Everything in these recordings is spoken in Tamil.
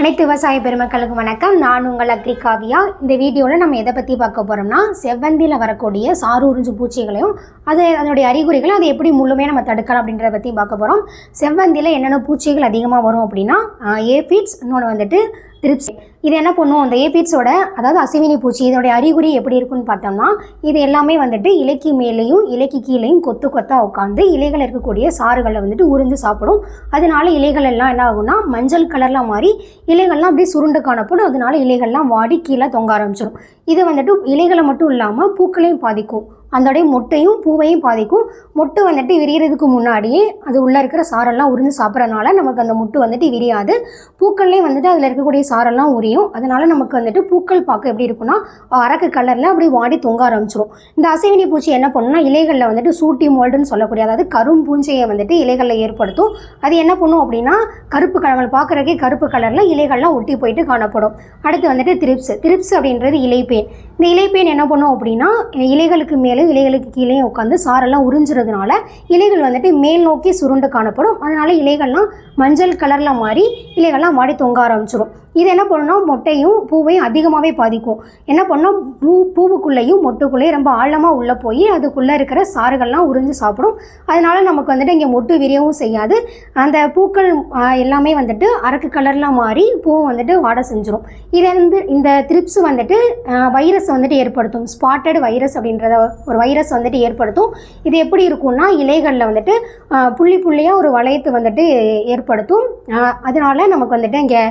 அனைத்து விவசாய பெருமக்களுக்கு வணக்கம். நான் உங்கள் அக்ரி காவியா. இந்த வீடியோவில் நம்ம எதை பற்றி பார்க்க போகிறோம்னா செவ்வந்தியில் வரக்கூடிய சாறு உறிஞ்சு பூச்சிகளையும் அது அதனுடைய அறிகுறிகளை அதை எப்படி முழுமையாக நம்ம தடுக்கலாம் அப்படின்றத பற்றி பார்க்க போகிறோம் செவ்வந்தியில் என்னென்ன பூச்சிகள் அதிகமாக வரும் அப்படின்னா ஏஃபிட்ஸ் இன்னொன்று வந்துட்டு த்ரிப்ஸ் இது என்ன பண்ணும்? அந்த ஏபிட்ஸோட அதாவது அசிவினி பூச்சி இதோடைய அறிகுறி எப்படி இருக்குன்னு பார்த்தோம்னா இது எல்லாமே வந்துட்டு இலைக்கு மேலேயும் இலைக்கு கீழேயும் கொத்து கொத்தாக உட்காந்து இலைகள் இருக்கக்கூடிய சாறுகளை வந்துட்டு உறிஞ்சு சாப்பிடும். அதனால இலைகள் எல்லாம் என்ன ஆகும்னா மஞ்சள் கலர்லாம் மாறி இலைகள்லாம் அப்படியே சுருண்டு காணப்படும். அதனால இலைகள்லாம் வாடி கீழே தொங்க ஆரம்பிச்சிடும் இது வந்துட்டு இலைகளை மட்டும் இல்லாமல் பூக்களையும் பாதிக்கும். அதோடைய மொட்டையும் பூவையும் பாதிக்கும். மொட்டு வந்துட்டு விரியறதுக்கு முன்னாடியே அது உள்ளே இருக்கிற சாரெல்லாம் உறிஞ்சு சாப்பிட்றனால நமக்கு அந்த மொட்டு வந்துட்டு விரியாது. பூக்கள்லேயும் வந்துட்டு அதில் இருக்கக்கூடிய சாரெல்லாம் உரியும். அதனால் நமக்கு வந்துட்டு பூக்கள் பார்க்க எப்படி இருக்கும்னா அரக்கு கலரில் அப்படியே வாடி தொங்க ஆரம்பிச்சிடும் இந்த அசைவினி பூச்சி என்ன பண்ணுன்னா இலைகளில் வந்துட்டு சூட்டி மோல்டுன்னு சொல்லக்கூடிய அதாவது கரும் பூஞ்சையை வந்துட்டு இலைகளில் ஏற்படுத்தும். அது என்ன பண்ணும் அப்படின்னா கருப்பு கலங்கள் பார்க்குறக்கே கருப்பு கலரில் இலைகள்லாம் ஒட்டி போயிட்டு காணப்படும். அடுத்து வந்துட்டு திரிப்ஸ். திரிப்ஸ் அப்படின்றது இலைப்பேன். இந்த இலைப்பேன் என்ன பண்ணும் அப்படின்னா இலைகளுக்கு மேலே இலைகளுக்கு கீழே உட்காந்து சாரெல்லாம் உறிஞ்சுறதுனால இலைகள் வந்துட்டு மேல் நோக்கி சுருண்டு காணப்படும். அதனால இலைகள்லாம் மஞ்சள் கலரில் மாறி இலைகள்லாம் வாடி தொங்க ஆரம்பிச்சிடும் இது என்ன பண்ணுன்னா மொட்டையும் பூவையும் அதிகமாகவே பாதிக்கும். என்ன பண்ணோம்? பூ பூவுக்குள்ளேயும் மொட்டுக்குள்ளேயும் ரொம்ப ஆழமாக உள்ளே போய் அதுக்குள்ளே இருக்கிற சாறுகள்லாம் உறிஞ்சு சாப்பிடும். அதனால் நமக்கு வந்துட்டு இங்கே மொட்டு விரியவும் செய்யாது. அந்த பூக்கள் எல்லாமே வந்துட்டு அரக்கு கலர்லாம் மாறி பூ வந்துட்டு வாட செஞ்சிடும் இது வந்து இந்த த்ரிப்ஸ் வந்துட்டு வைரஸ் வந்துட்டு ஏற்படுத்தும். ஸ்பாட்டட் வைரஸ் அப்படின்றத ஒரு வைரஸ் வந்துட்டு ஏற்படுத்தும். இது எப்படி இருக்கும்னா இலைகளில் வந்துட்டு புள்ளி புள்ளியாக ஒரு வளையத்தை வந்துட்டு ஏற்படுத்தும். அதனால் நமக்கு வந்துட்டு இங்கே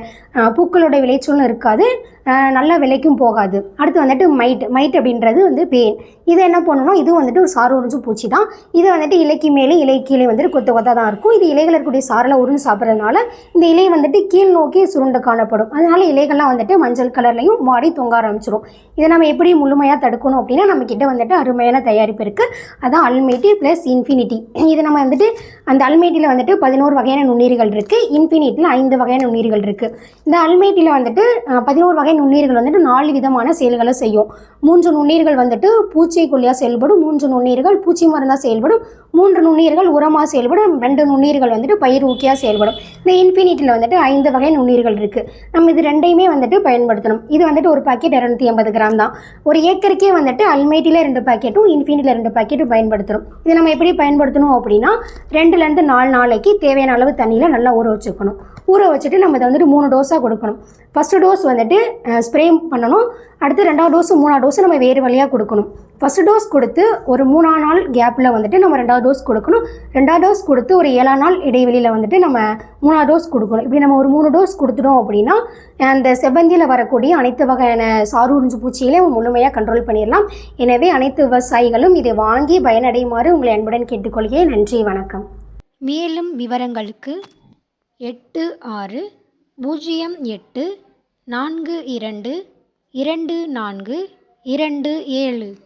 பூக்கள் பொருட்களோட விளைச்சலும் இருக்காது. நல்ல விலைக்கும் போகாது. அடுத்து வந்துட்டு மைட் மைட் அப்படின்றது வந்து பேன் இது என்ன பண்ணணும்? இது வந்துட்டு ஒரு சாறு உறிஞ்சு பூச்சி தான். இது வந்துட்டு இலைக்கு மேலே இலை கீழே வந்துட்டு கொத்து கொத்தாக தான் இருக்கும். இது இலைகள் இருக்கக்கூடிய சாரில் உறிஞ்சு சாப்பிட்றதுனால இந்த இலை வந்துட்டு கீழ் நோக்கி சுருண்டு காணப்படும். அதனால இலைகள்லாம் வந்துட்டு மஞ்சள் கலர்லையும் மாடி தொங்க ஆரம்பிச்சிடும் இதை நம்ம எப்படி முழுமையாக தடுக்கணும் அப்படின்னா நம்ம கிட்ட வந்துட்டு அருமையான தயாரிப்பு இருக்குது அதான் அல்மேட்டி ப்ளஸ் இன்ஃபினிட்டி இது நம்ம வந்துட்டு அந்த அல்மேட்டியில் வந்துட்டு பதினோரு வகையான நுண்ணீர்கள் இருக்குது இன்ஃபினிட்டியில் ஐந்து வகையான நுண்ணீர்கள் இருக்குது இந்த அல்மேட்டியில் வந்துட்டு பதினோரு வகை நுண்ணீர்கள் வந்துட்டு நாலு விதமான செயல்களை செய்யும். மூன்று நுண்ணீர்கள் வந்துட்டு பூச்சிக்கொல்லியாக செயல்படும் மூன்று நுண்ணீர்கள் பூச்சி மருந்தாக செயல்படும் மூன்று நுண்ணீர்கள் உரமாக செயல்படும் ரெண்டு நுண்ணீர்கள் வந்துட்டு பயிர் ஊக்கியாக செயல்படும். இந்த இன்ஃபினிட்டியில் வந்துட்டு ஐந்து வகை நுண்ணீர்கள் இருக்குது நம்ம இது ரெண்டையுமே வந்துட்டு பயன்படுத்தணும். இது வந்துட்டு ஒரு பாக்கெட் இரநூத்தி ஐம்பது கிராம் தான். ஒரு ஏக்கருக்கே வந்துட்டு அல்மேட்டியில் ரெண்டு பாக்கெட்டும் இன்ஃபினிட்டியில் ரெண்டு பாக்கெட்டும் பயன்படுத்தணும். இதை நம்ம எப்படி பயன்படுத்தணும் அப்படின்னா ரெண்டுலேருந்து நாலு நாளைக்கு தேவையான அளவு தண்ணியில் நல்லா ஊற வச்சுக்கணும். ஊற வச்சுட்டு நம்ம இதை வந்துட்டு மூணு டோஸாக கொடுக்கணும். ஃபஸ்ட்டு டோஸ் வந்துட்டு ஸ்ப்ரே பண்ணணும். அடுத்து ரெண்டாவது டோஸும் மூணாவது டோஸும் நம்ம வேறு வழியாக கொடுக்கணும். ஃபஸ்ட்டு டோஸ் கொடுத்து ஒரு மூணா நாள் கேப்பில் வந்துட்டு நம்ம ரெண்டாவது டோஸ் கொடுக்கணும். ரெண்டாவது டோஸ் கொடுத்து ஒரு ஏழாம் நாள் இடைவெளியில் வந்துட்டு நம்ம மூணாவது டோஸ் கொடுக்கணும். இப்படி நம்ம ஒரு மூணு டோஸ் கொடுத்துட்டோம் அப்படின்னா அந்த செவ்வந்தியில் வரக்கூடிய அனைத்து வகையான சாறு உறிஞ்சு பூச்சிகளையும் நம்ம முழுமையாக கண்ட்ரோல் பண்ணிடலாம். எனவே அனைத்து விவசாயிகளும் இதை வாங்கி பயனடையுமாறு உங்களை அன்புடன் கேட்டுக்கொள்கிறேன். நன்றி வணக்கம். மேலும் விவரங்களுக்கு எட்டு ஆறு பூஜ்ஜியம் எட்டு நான்கு இரண்டு இரண்டு நான்கு இரண்டு ஏழு.